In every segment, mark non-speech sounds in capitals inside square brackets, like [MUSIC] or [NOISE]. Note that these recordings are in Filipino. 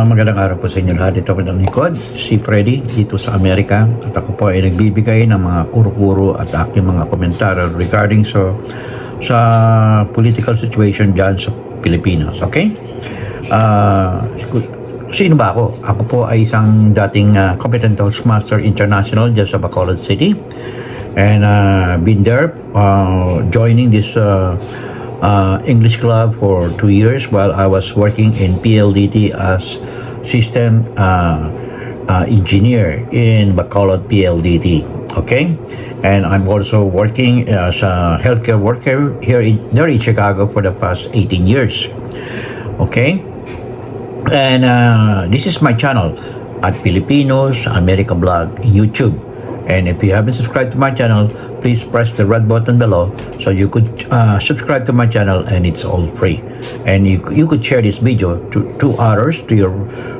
Ah, magandang araw po sa inyo lahat. Ito ako ng likod, si Freddy dito sa Amerika. At ako po ay nagbibigay ng mga kuro-kuro at aking mga komentaryo regarding sa sa political situation dyan sa Pilipinas. Okay? Ah, sino ba ako? Ako po ay isang dating uh, competent Toastmaster International dyan sa Bacolod City. And uh, been there uh, joining this uh, uh, English club for two years while I was working in PLDT as system uh, uh, engineer in Bacolod PLDT. Okay, and I'm also working as a healthcare worker here in there in Chicago for the past 18 years. Okay, and uh, this is my channel at Filipinos America Blog YouTube. And if you haven't subscribed to my channel, please press the red button below so you could uh, subscribe to my channel and it's all free. And you, you could share this video to, to others, to your,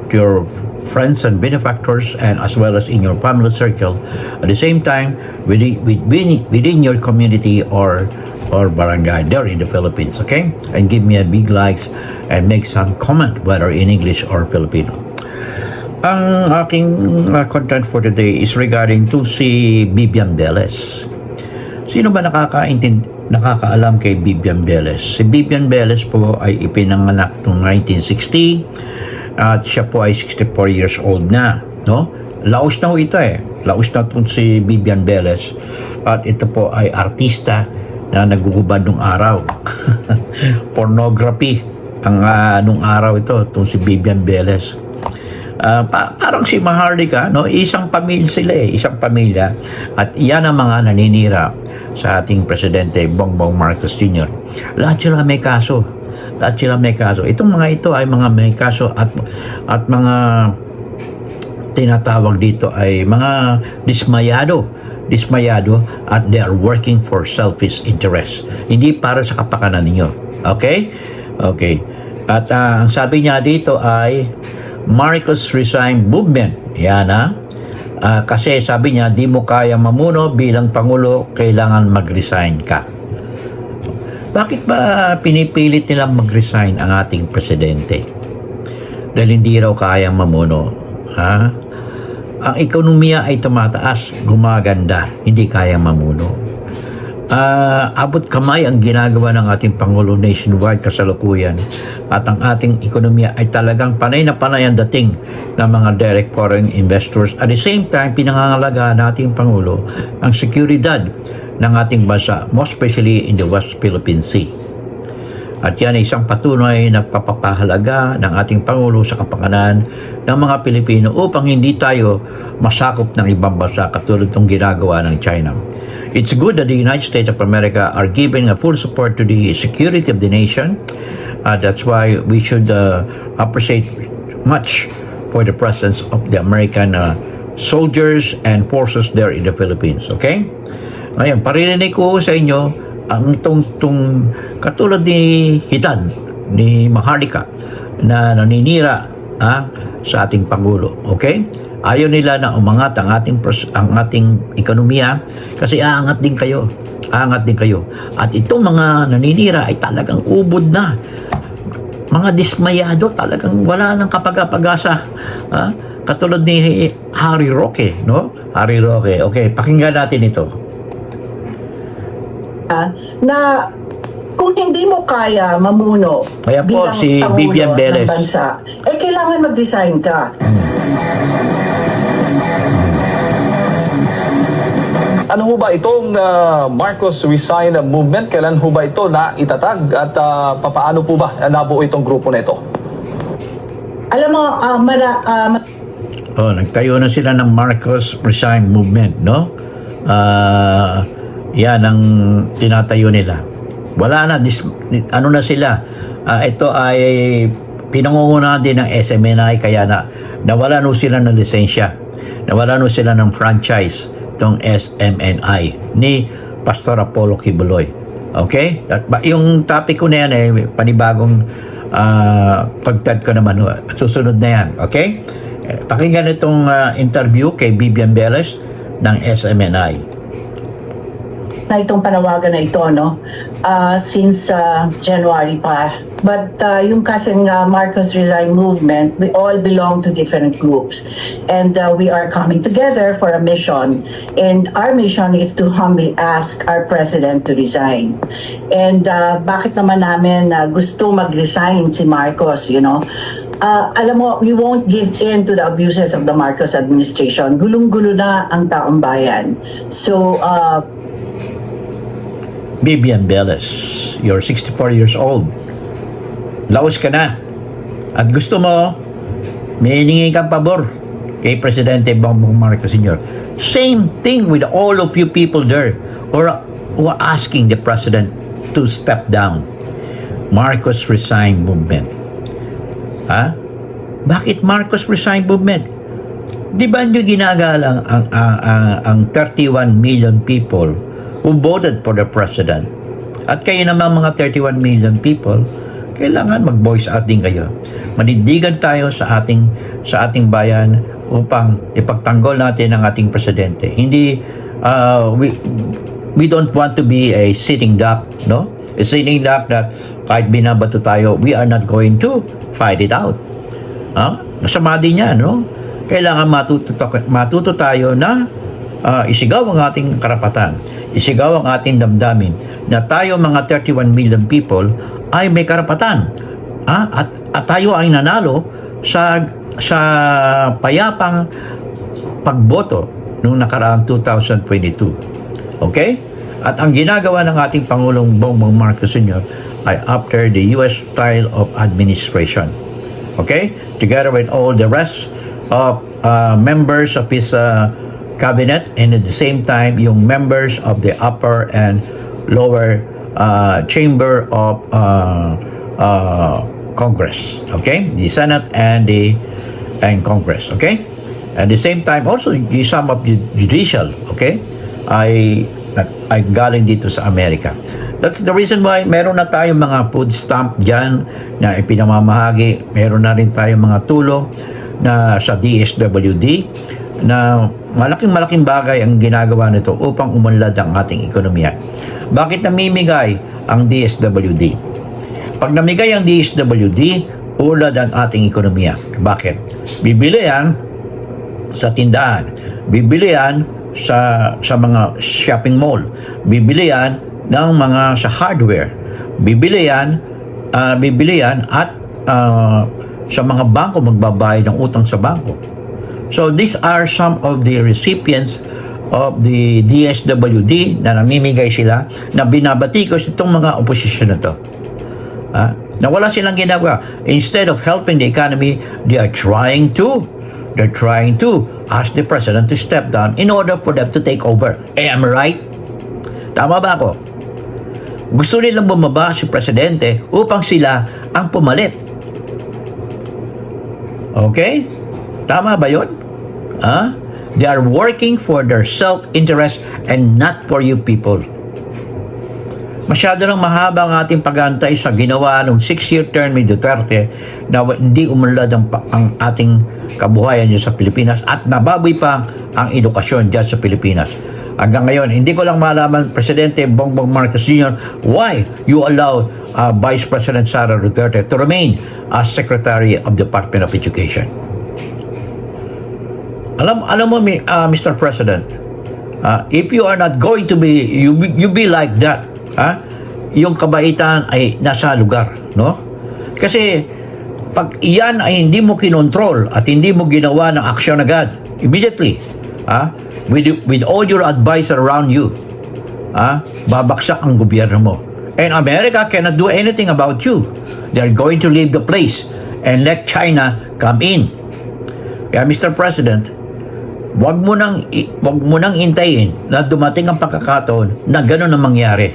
to your friends and benefactors and as well as in your family circle. At the same time, within, within, within your community or or barangay there in the Philippines, okay? And give me a big likes and make some comment whether in English or Filipino. Ang aking uh, content for today is regarding to si Bibian Beles. Sino ba nakakaintindi, nakakaalam kay Bibian Beles? Si Bibian Beles po ay ipinanganak noong 1960 at siya po ay 64 years old na. No? Laos na ho ito eh. Laos na itong si Bibian Beles. At ito po ay artista na nagugubad nung araw. [LAUGHS] Pornography ang uh, nung araw ito, itong si Bibian Beles. Ah, pa- parang si Maharlika, no? Isang pamilya sila eh, isang pamilya. At iyan ang mga naninira sa ating presidente Bongbong Marcos Jr. Lahat sila may kaso. Lahat sila may kaso. Itong mga ito ay mga may kaso at at mga tinatawag dito ay mga dismayado dismayado at they are working for selfish interest. Hindi para sa kapakanan ninyo. Okay? Okay. At ah, ang sabi niya dito ay Marcos Resign Movement. Yan ha. Ah, kasi sabi niya, di mo kaya mamuno bilang Pangulo, kailangan mag-resign ka. Bakit ba pinipilit nilang mag-resign ang ating presidente? Dahil hindi raw kayang mamuno. Ha? Ang ekonomiya ay tumataas, gumaganda, hindi kayang mamuno. Ah, abot kamay ang ginagawa ng ating Pangulo nationwide kasalukuyan at ang ating ekonomiya ay talagang panay na panay ang dating ng mga direct foreign investors. At the same time, pinangangalaga nating Pangulo ang seguridad ng ating bansa, most especially in the West Philippine Sea. At yan ay isang patunay na papapahalaga ng ating Pangulo sa kapakanan ng mga Pilipino upang hindi tayo masakop ng ibang bansa katulad ng ginagawa ng China. It's good that the United States of America are giving a full support to the security of the nation. Uh, that's why we should uh, appreciate much for the presence of the American uh, soldiers and forces there in the Philippines. Okay? Ngayon, paririnig ko sa inyo ang tong, tong katulad ni Hitad, ni Maharlika, na naninira ah, sa ating Pangulo. Okay? Ayaw nila na umangat ang ating, ang ating ekonomiya kasi aangat din kayo. Aangat din kayo. At itong mga naninira ay talagang ubod na. Mga dismayado, talagang wala nang kapag-pag-asa. Ah, katulad ni Harry Roque, no? Harry Roque. Okay, pakinggan natin ito. na kung hindi mo kaya mamuno Kaya po, bilang si Vivian Beres. ng bansa, eh kailangan mag-resign ka. Ano ho ba itong ah, Marcos Resign Movement? Kailan ho ba ito na itatag at ah, papaano po ba nabuo itong grupo na ito? Alam mo, ah, mara, ma- Oh, nagtayo na sila ng Marcos Resign Movement, no? Ah, yan ang tinatayo nila. Wala na, dis, ano na sila. Ah, ito ay pinangungunahan din ng SMNI kaya na nawala no sila ng lisensya. Nawala no sila ng franchise itong SMNI ni Pastor Apollo Kibuloy. Okay? At yung topic ko na yan eh, panibagong ah, content ko naman. Susunod na yan. Okay? Eh, Pakinggan itong ah, interview kay Bibian Beles ng SMNI. Na itong panawagan na ito, no? Ah, since ah, January pa. But ah, yung kasing ah, Marcos Resign movement, we all belong to different groups. And ah, we are coming together for a mission. And our mission is to humbly ask our president to resign. And ah, bakit naman namin ah, gusto mag-resign si Marcos, you know? Ah, alam mo, we won't give in to the abuses of the Marcos administration. Gulong-gulo na ang taong bayan. So, uh, Vivian Beles, you're 64 years old. Laos ka na. At gusto mo, may hiningi kang pabor kay Presidente Bongbong Marcos Sr. Same thing with all of you people there who are, who are asking the President to step down. Marcos resign movement. Ha? Bakit Marcos resign movement? Di ba nyo ginagalang ang, ang, ang, ang 31 million people who voted for the president? At kayo naman mga 31 million people, kailangan mag-voice out din kayo. Manindigan tayo sa ating sa ating bayan upang ipagtanggol natin ang ating presidente. Hindi uh, we we don't want to be a sitting duck, no? A sitting duck that kahit binabato tayo, we are not going to fight it out. Ha? Masama din yan, no? Kailangan matuto, matuto tayo na ah, isigaw ang ating karapatan, isigaw ang ating damdamin na tayo mga 31 million people ay may karapatan. Ha? At, at tayo ay nanalo sa sa payapang pagboto noong nakaraang 2022. Okay? At ang ginagawa ng ating Pangulong Bongbong Marcos Sr. ay after the U.S. style of administration. Okay? Together with all the rest of uh, members of his uh, cabinet and at the same time yung members of the upper and lower uh, chamber of uh, uh, Congress. Okay? The Senate and the and Congress. Okay? At the same time also some of the judicial. Okay? ay ay galing dito sa Amerika. That's the reason why meron na tayong mga food stamp dyan na ipinamamahagi. Meron na rin tayong mga tulong na sa DSWD na malaking malaking bagay ang ginagawa nito upang umunlad ang ating ekonomiya. Bakit namimigay ang DSWD? Pag namigay ang DSWD, ulad ang ating ekonomiya. Bakit? Bibili yan sa tindahan. Bibili yan sa sa mga shopping mall. Bibili yan ng mga sa hardware. Bibili yan, ah, bibili yan at ah, sa mga bangko magbabayad ng utang sa bangko. So these are some of the recipients of the DSWD na namimigay sila na binabatikos itong mga oposisyon na to. Ah, na wala silang ginagawa. Instead of helping the economy, they are trying to they're trying to ask the president to step down in order for them to take over. Eh, am I right? Tama ba ako? Gusto nilang bumaba si presidente upang sila ang pumalit. Okay? Tama ba yon? Ah? They are working for their self-interest and not for you people. Masyado nang mahaba ang ating pagantay sa ginawa ng six-year term ni Duterte na hindi umunlad ang, ang ating kabuhayan dyan sa Pilipinas at nababoy pa ang edukasyon dyan sa Pilipinas. Hanggang ngayon, hindi ko lang malaman, Presidente Bongbong Marcos Jr., why you allow uh, Vice President Sara Duterte to remain as Secretary of Department of Education. Alam alam mo uh, Mr. President, uh, if you are not going to be you be, you be like that, ha? Yung kabaitan ay nasa lugar, no? Kasi pag iyan ay hindi mo kinontrol at hindi mo ginawa ng aksyon agad, immediately, ha? With with all your advisor around you, ha? Babaksak ang gobyerno mo. And America cannot do anything about you. They are going to leave the place and let China come in. Kaya Mr. President, wag mo nang wag mo nang hintayin na dumating ang pagkakataon na gano'n ang mangyari.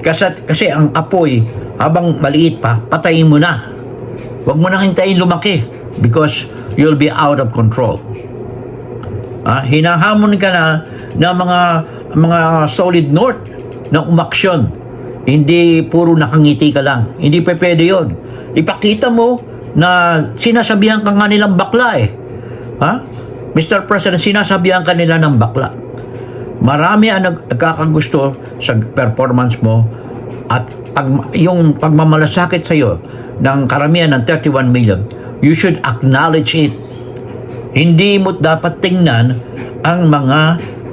Kasi kasi ang apoy habang maliit pa, patayin mo na. Wag mo nang hintayin lumaki because you'll be out of control. Ah, hinahamon ka na ng mga mga solid north na umaksyon. Hindi puro nakangiti ka lang. Hindi pa pwede yun. Ipakita mo na sinasabihan ka nga nilang bakla eh. Ha? Mr. President, sinasabihan ka nila ng bakla. Marami ang nag- nagkakagusto sa performance mo at pag, yung pagmamalasakit sa iyo ng karamihan ng 31 million, you should acknowledge it. Hindi mo dapat tingnan ang mga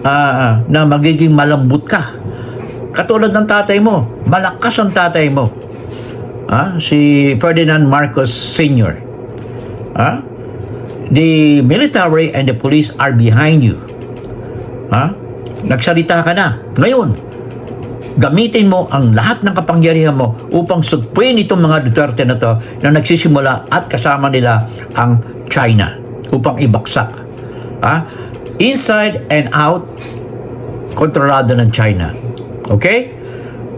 ah, na magiging malambot ka. Katulad ng tatay mo, malakas ang tatay mo. Ah, si Ferdinand Marcos Sr. Ah? The military and the police are behind you. Ha? Nagsalita ka na. Ngayon, gamitin mo ang lahat ng kapangyarihan mo upang sugpuin itong mga Duterte na to na nagsisimula at kasama nila ang China upang ibaksak. Ha? Inside and out, kontrolado ng China. Okay?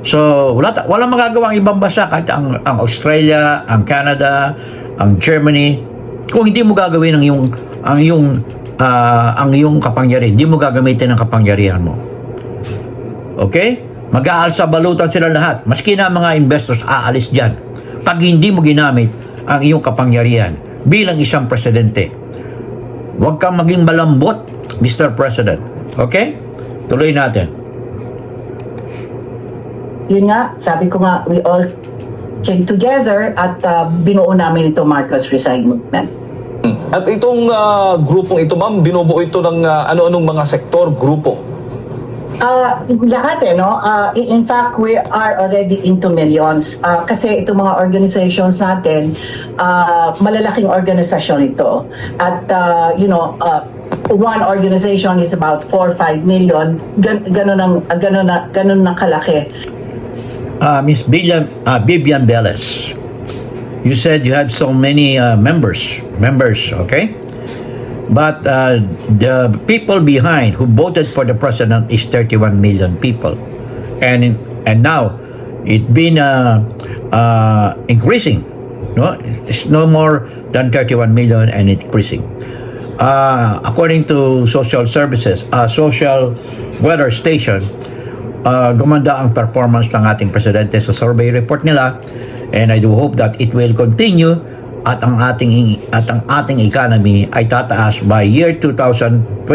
So, wala, ta- wala magagawa ang ibang bansa kahit ang, ang Australia, ang Canada, ang Germany. Kung hindi mo gagawin ang iyong ang iyong ah, ang iyong kapangyarihan, hindi mo gagamitin ang kapangyarihan mo. Okay? Mag-aal sa balutan sila lahat. Maski na mga investors aalis diyan. Pag hindi mo ginamit ang iyong kapangyarihan bilang isang presidente. Huwag kang maging malambot, Mr. President. Okay? Tuloy natin. Yun nga, sabi ko nga, we all came together at uh, binuo namin ito Marcos Resign Movement. At itong ah, grupong ito, ma'am, binubuo ito ng ah, ano-anong mga sektor, grupo. Uh, lahat eh, no? Uh, in fact, we are already into millions. Uh, kasi itong mga organizations natin, uh, malalaking organisasyon ito. At, uh, you know, uh, one organization is about 4 5 million. Gan ganun ang uh, ganun na ganun na kalaki. Uh, Miss Vivian, uh, Vivian Beles, you said you had so many uh, members, members, okay? But uh, the people behind who voted for the president is 31 million people, and and now it been uh, uh, increasing. No, it's no more than 31 million and increasing. Uh, according to social services, uh, social weather station, uh, gumanda ang performance ng ating presidente sa survey report nila. And I do hope that it will continue at ang ating at ang ating economy ay tataas by year 2025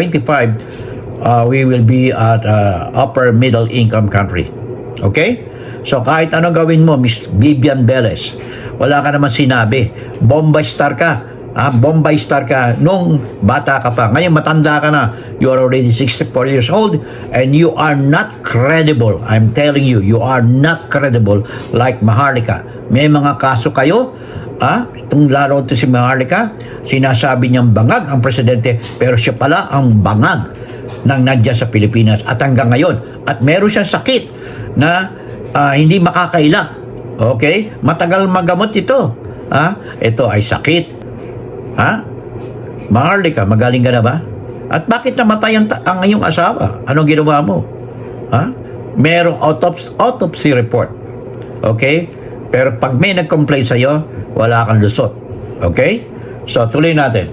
uh, we will be at uh, upper middle income country. Okay? So kahit ano gawin mo Miss Vivian Beles wala ka naman sinabi. Bombay star ka Ah, Bombay star ka nung bata ka pa. Ngayon matanda ka na. You are already 64 years old and you are not credible. I'm telling you, you are not credible like Maharlika. May mga kaso kayo, ah, itong laro to si Maharlika, sinasabi niyang bangag ang presidente, pero siya pala ang bangag ng nadya sa Pilipinas at hanggang ngayon. At meron siyang sakit na ah, hindi makakaila. Okay? Matagal magamot ito. Ah, ito ay sakit Ha? Maharlika, magaling ka na ba? At bakit namatay ang, ang iyong asawa? Anong ginawa mo? Ha? Merong autopsy, autopsy report. Okay? Pero pag may nag-complain sa'yo, wala kang lusot. Okay? So, tuloy natin.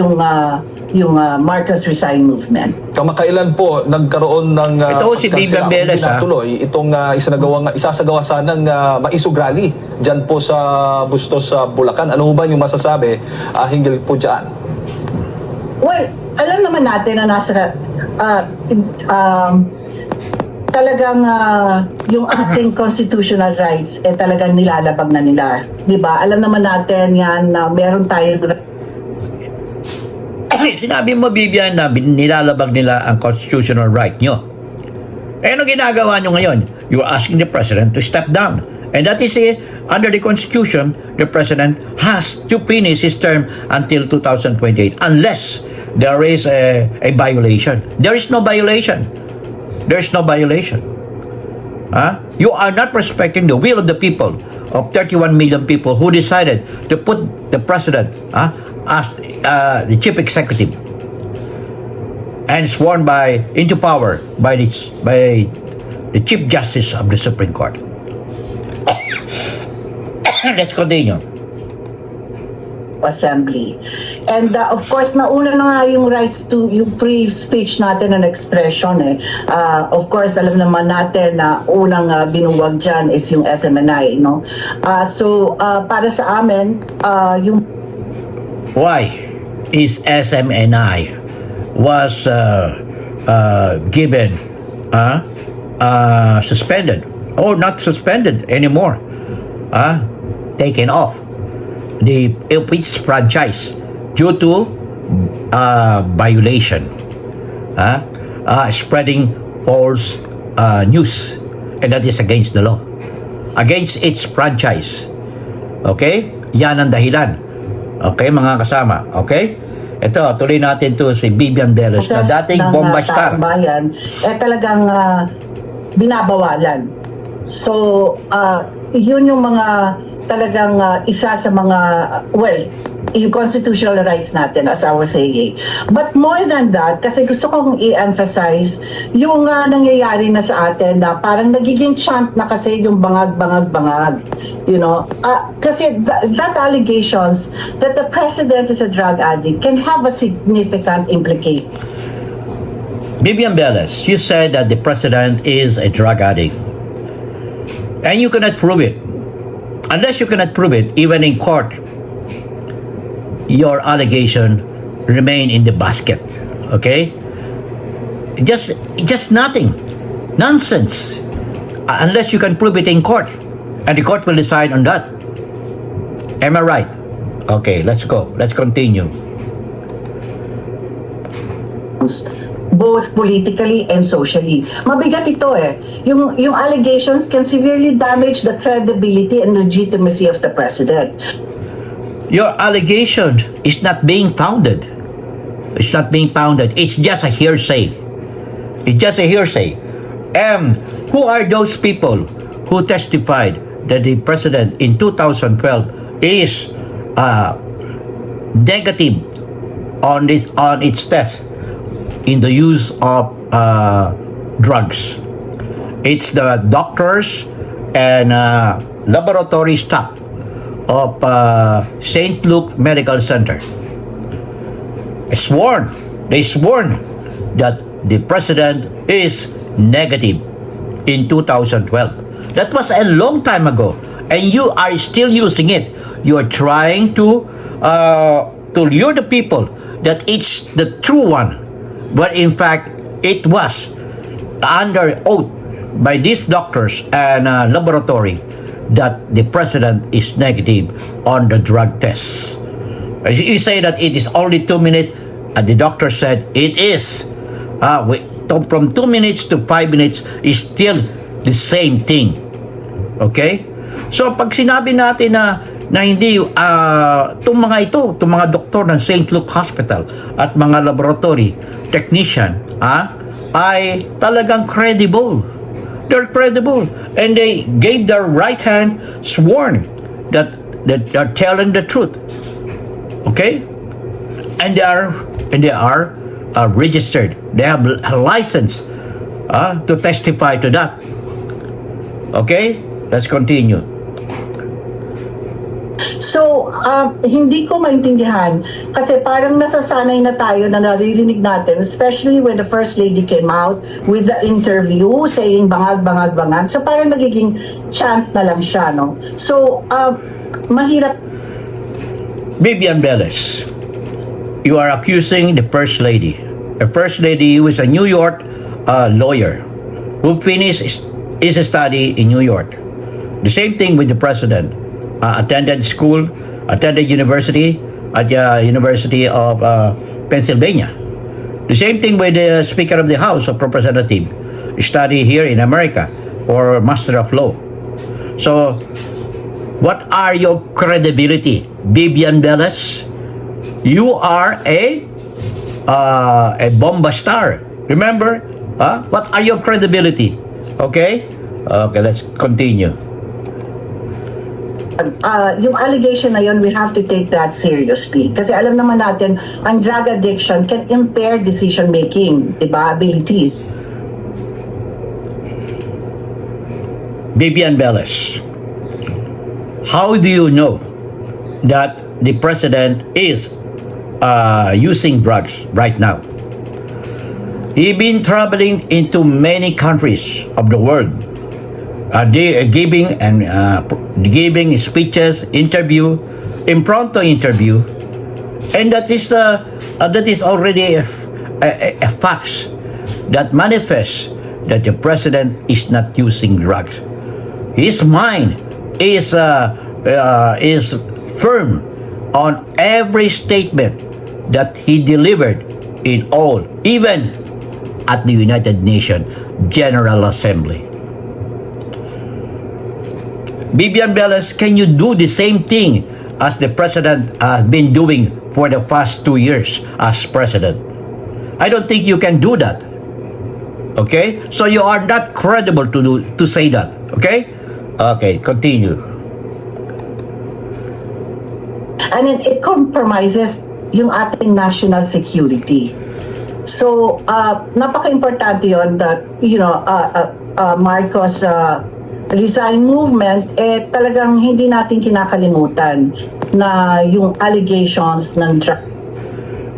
Yung uh, yung uh, Marcos Resign Movement. Kamakailan po nagkaroon ng uh, Ito si pagkansela, Beles, ha? Tuloy itong uh, isinagawa isasagawa sanang uh, maisog rally diyan po sa Bustos sa Bulacan. Ano ba yung masasabi uh, hinggil po diyan? Well, alam naman natin na nasa uh, um, talagang uh, yung ating constitutional rights eh talagang nilalabag na nila. 'Di ba? Alam naman natin yan na meron tayong Sinabi mo, Vivian, na nilalabag nila ang constitutional right nyo. Eh, ano ginagawa nyo ngayon? You are asking the president to step down. And that is eh, under the constitution, the president has to finish his term until 2028 unless there is a, a violation. There is no violation. There is no violation. Huh? You are not respecting the will of the people of 31 million people who decided to put the president huh, as uh, the chief executive and sworn by into power by the, by the chief justice of the Supreme Court. [COUGHS] Let's continue. assembly. And uh, of course, nauna na nga yung rights to yung free speech natin and expression eh. Uh, of course, alam naman natin na unang uh, binuwag dyan is yung SMNI, no? Uh, so, uh, para sa amin, uh, yung Why? his SMNI was uh, uh, given uh, uh, suspended? Or not suspended anymore. Uh, taken off. The its franchise due to uh, violation. Uh, uh, spreading false uh, news. And that is against the law. Against its franchise. Okay? Yan ang dahilan okay mga kasama. Okay? Ito tuloy natin to si Vivian Beles na dating ng, bomba uh, star bayan, eh talagang ah, binabawalan. So, ah, yun yung mga talagang ah, isa sa mga, well, yung constitutional rights natin as I was saying. But more than that, kasi gusto kong i-emphasize yung ah, nangyayari na sa atin na parang nagiging chant na kasi yung bangag-bangag-bangag. You know, Ah, kasi th- that allegations that the president is a drug addict can have a significant implication Vivian Beles, you said that the president is a drug addict. And you cannot prove it. Unless you cannot prove it, even in court, your allegation remain in the basket. Okay? Just just nothing. Nonsense. Uh, Unless you can prove it in court. And the court will decide on that. Am I right? Okay, let's go. Let's continue. Both politically and socially. Mabigat ito eh. Yung, yung allegations can severely damage the credibility and legitimacy of the president. Your allegation is not being founded. It's not being founded. It's just a hearsay. It's just a hearsay. And who are those people who testified that the president in 2012 is uh, negative on this on its test in the use of uh, drugs? It's the doctors and uh, laboratory staff of uh, St. Luke Medical Center. Sworn, they sworn that the president is negative in 2012. That was a long time ago, and you are still using it. You are trying to uh, to lure the people that it's the true one, but in fact it was under oath by these doctors and uh, laboratory that the president is negative on the drug tests. As You say that it is only two minutes, and the doctor said it is. Uh, we, to- from two minutes to five minutes is still the same thing. Okay? So pag sinabi natin na na hindi ah itong mga ito, itong mga doktor ng St. Luke Hospital at mga laboratory technician, ah, ay talagang credible. They're credible and they gave their right hand sworn that that they're telling the truth. Okay? And they are and they are uh, registered. They have a license uh, to testify to that. Okay? Let's continue. Um, hindi ko maintindihan kasi parang nasasanay na tayo na naririnig natin, especially when the First Lady came out with the interview saying bangag, bangag, bangag. So, parang nagiging chant na lang siya, no? So, um, mahirap Vivian Beles, you are accusing the First Lady. The First Lady who is a New York uh, lawyer who finished his study in New York. The same thing with the President. Uh, attended school, attended university at the University of uh, Pennsylvania. The same thing with the Speaker of the House of Representatives. Study here in America for Master of Law. So, what are your credibility, Vivian Beles? You are a uh, a bomba star. Remember? Huh? What are your credibility? Okay? Okay, let's continue. Uh, yung allegation na yun, we have to take that seriously. Kasi alam naman natin, ang drug addiction can impair decision making, di ba? Ability. Vivian Beles, how do you know that the president is uh, using drugs right now? He been traveling into many countries of the world, uh, they, giving and uh, giving speeches, interview, impromptu interview, And that is uh, uh, that is already a, a, a fact that manifests that the president is not using drugs. His mind is uh, uh, is firm on every statement that he delivered in all, even at the United Nations General Assembly. Bibian Velas, can you do the same thing as the president has been doing for the past two years as president? I don't think you can do that. Okay? So you are not credible to do to say that. Okay? Okay, continue. I mean, it compromises yung ating national security. So, uh, napaka-importante yon that, you know, uh, uh, uh, Marcos uh, resign movement, eh talagang hindi natin kinakalimutan na yung allegations ng drug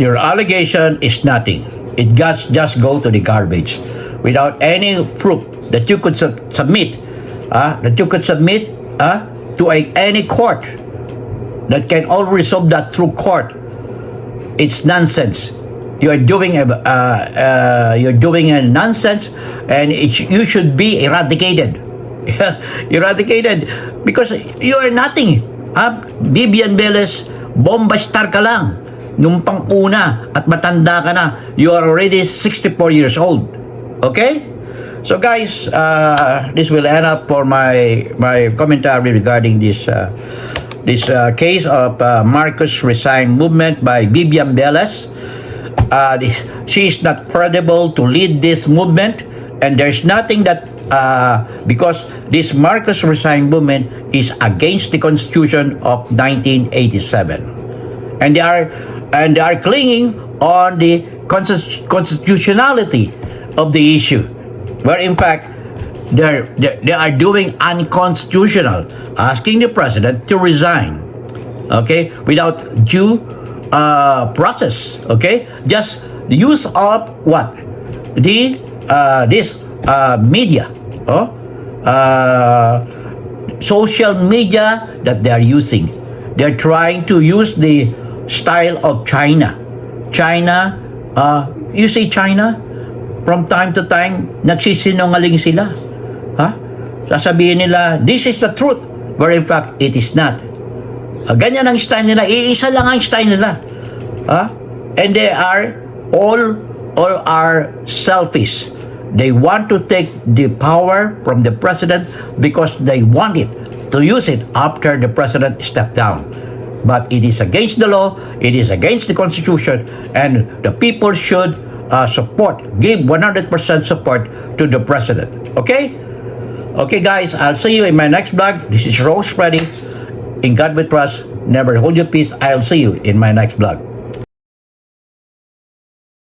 Your allegation is nothing. It just just go to the garbage without any proof that you could sub- submit, ah, that you could submit ah, to a, any court that can all resolve that through court. It's nonsense. You are doing a uh, uh, you're doing a nonsense, and it, you should be eradicated. [LAUGHS] eradicated because you are nothing. Ah, Bibian Veles, bomba star ka lang. Nung pang-una at matanda ka na, you are already 64 years old. Okay? So guys, uh, this will end up for my my commentary regarding this uh, this uh, case of uh, Marcos resign movement by Bibian Velas. Uh, this- she is not credible to lead this movement, and there's nothing that uh, because this Marcos resign movement is against the Constitution of 1987 and they are and they are clinging on the constit- constitutionality of the issue where in fact they're, they they are doing unconstitutional asking the president to resign okay without due uh, process okay? Just use up what? The uh, this uh, media oh uh, social media that they are using. They're trying to use the style of China. China, uh, you see China, from time to time, nagsisinungaling sila. Ha? Sasabihin nila, this is the truth, where in fact, it is not. Ah, ganyan ang style nila. Iisa lang ang style nila. Ha? And they are all all are selfish. They want to take the power from the president because they want it to use it after the president stepped down. But it is against the law, it is against the constitution, and the people should uh, support, give 100% support to the president. Okay? Okay, guys, I'll see you in my next vlog. This is Rose Freddy. In God we trust. Never hold your peace. I'll see you in my next vlog.